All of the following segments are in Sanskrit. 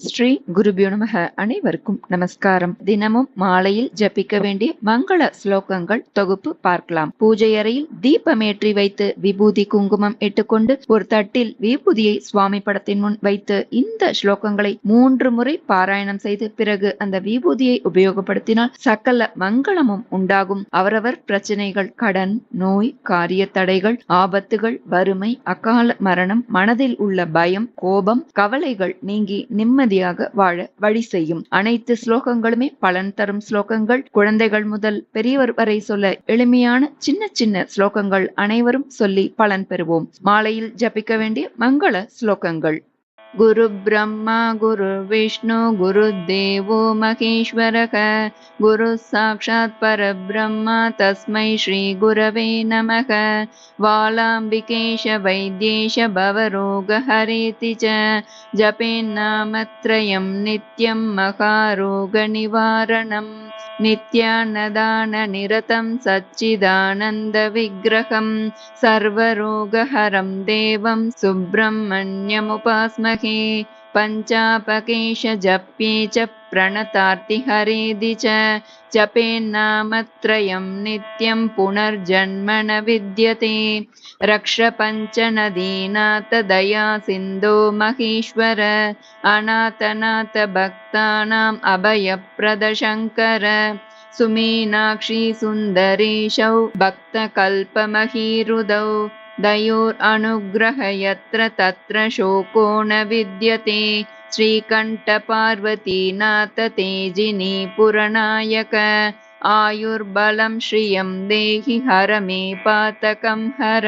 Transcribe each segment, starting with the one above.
ஸ்ரீ குருபியோ நமக. அனைவருக்கும் நமஸ்காரம். தினமும் மாலையில் ஜபிக்க வேண்டிய மங்கள ஸ்லோகங்கள் தொகுப்பு பார்க்கலாம். பூஜை அறையில் தீபமேற்றி வைத்து விபூதி குங்குமம் இட்டுக்கொண்டு ஒரு தட்டில் விபூதியை சுவாமி படத்தின் முன் வைத்து இந்த ஸ்லோகங்களை மூன்று முறை பாராயணம் செய்து பிறகு அந்த விபூதியை உபயோகப்படுத்தினால் சகல மங்களமும் உண்டாகும். அவரவர் பிரச்சனைகள் கடன் நோய் காரிய தடைகள் ஆபத்துகள் வறுமை அகால மரணம் மனதில் உள்ள பயம் கோபம் கவலைகள் நீங்கி நிம்மதியாக வாழ வழி செய்யும். அனைத்து ஸ்லோகங்களுமே பலன் தரும் ஸ்லோகங்கள். குழந்தைகள் முதல் பெரியவர் வரை சொல்ல எளிமையான சின்ன சின்ன ஸ்லோகங்கள் அனைவரும் சொல்லி பலன் பெறுவோம். மாலையில் ஜபிக்க வேண்டிய மங்கள ஸ்லோகங்கள். गुरुब्रह्मा गुरुविष्णुगुरुदेवो महेश्वरः। गुरुः साक्षात् परब्रह्म तस्मै श्रीगुरवे नमः। वालाम्बिकेश वैद्येश भवरोगहरेति च। जपेन्नामत्रयं नित्यं महारोगनिवारणम्। नित्यान्नदाननिरतं सच्चिदानन्दविग्रहं सर्वरोगहरं देवं सुब्रह्मण्यमुपास्महे पञ्चापकेशजप्ये च प्रणतार्तिहरेदि च जपेन्नामत्रयं नित्यं पुनर्जन्म न विद्यते रक्षपञ्चनदीनाथ दया सिन्धो महेश्वर। अनाथनाथ भक्तानाम् अभयप्रदशङ्कर सुमीनाक्षी सुन्दरेशौ भक्तकल्पमहीरुदौ। दयोरनुग्रह यत्र तत्र शोको न विद्यते श्रीकण्ठपार्वतीनाथ तेजिनी पुरनायक आयुर्बलं श्रियं देहि हर मे पातकं हर।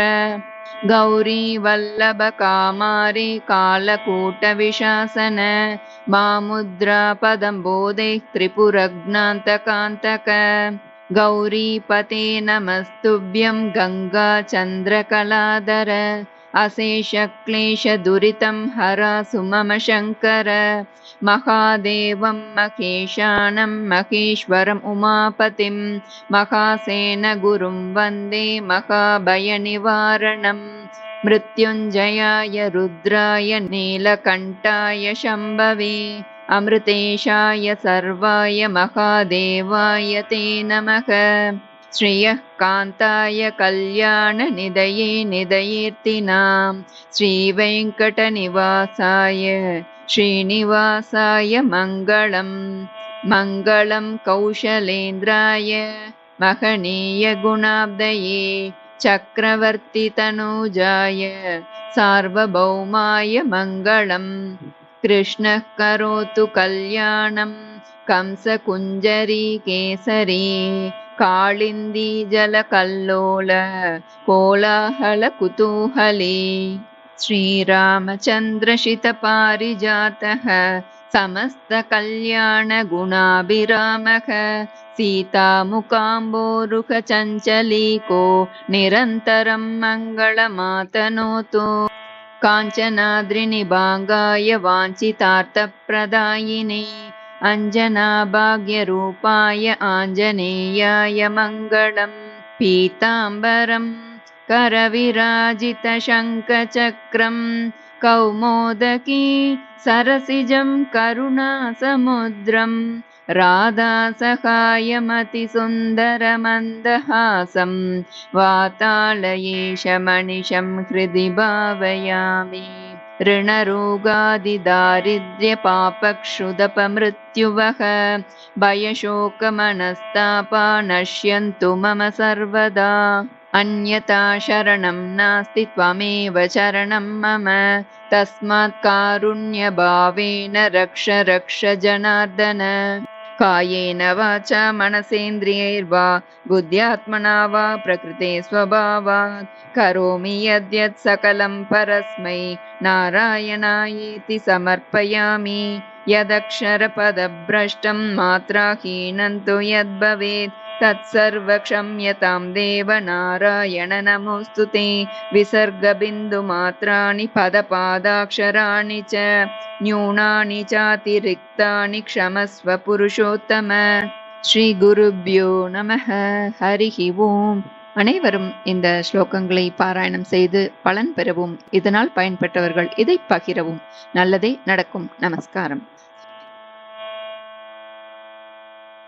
गौरी वल्लभकामारे कालकूटविशासन मामुद्रापदं बोधे त्रिपुरज्ञान्तकान्तक गौरीपते नमस्तुभ्यं गङ्गाचन्द्रकलाधर अशेषक्लेशदुरितं हरासु मम शङ्कर। महादेवं महेशानं महेश्वरम् उमापतिं। महासेन गुरुं वन्दे महाभयनिवारणम् मृत्युञ्जयाय रुद्राय नीलकण्ठाय शम्भवे। अमृतेशाय सर्वाय महादेवाय ते नमः श्रियः कान्ताय कल्याणनिदये निदयीर्तिनां श्रीवेङ्कटनिवासाय श्रीनिवासाय मङ्गलम् मङ्गलं कौशलेन्द्राय महनीयगुणाब्दये चक्रवर्तितनूजाय सार्वभौमाय मङ्गलम् कृष्णः करोतु कल्याणं कंसकुञ्जरी केसरी काळिन्दी जलकल्लोल कोलाहलकुतूहली। श्रीरामचन्द्रशितपारिजातः समस्तकल्याणगुणाभिरामः सीतामुकाम्बोरुखचञ्चलीको निरन्तरं मङ्गलमातनोतु। काञ्चनाद्रिनिभाङ्गाय वाञ्छितार्थप्रदायिने अञ्जनाभाग्यरूपाय आञ्जनेयाय मङ्गलम् पीताम्बरम् करविराजितशङ्खचक्रम् कौमोदकी सरसिजं करुणासमुद्रम् राधासहायमतिसुन्दरमन्दहासं वातालयेशमनिशं हृदि भावयामि ऋणरोगादिदारिद्र्यपापक्षुदपमृत्युवः भयशोकमनस्तापा नश्यन्तु मम सर्वदा। अन्यथा शरणं नास्ति त्वमेव शरणं मम। तस्मात् कारुण्यभावेन रक्ष रक्ष जनार्दन कायेन वाचा मनसेन्द्रियैर्वा बुद्ध्यात्मना वा प्रकृते स्वभावात्। करोमि यद्यत् सकलं परस्मै नारायणायेति समर्पयामि। यदक्षरपदभ्रष्टं मात्राहीनं तु यद्भवेत् तत्सर्वक्षम्यतां देव नारायण नमोऽस्तु ते विसर्गबिन्दुमात्राणि पदपादाक्षराणि च न्यूनानि चातिरिक्तानि क्षमस्व पुरुषोत्तम श्रीगुरुभ्यो नमः हरिः ओम् அனைவரும் இந்த ஸ்லோகங்களை பாராயணம் செய்து பலன் பெறவும் இதனால் பயன்பெற்றவர்கள் இதை பகிரவும் நல்லதே நடக்கும் நமஸ்காரம்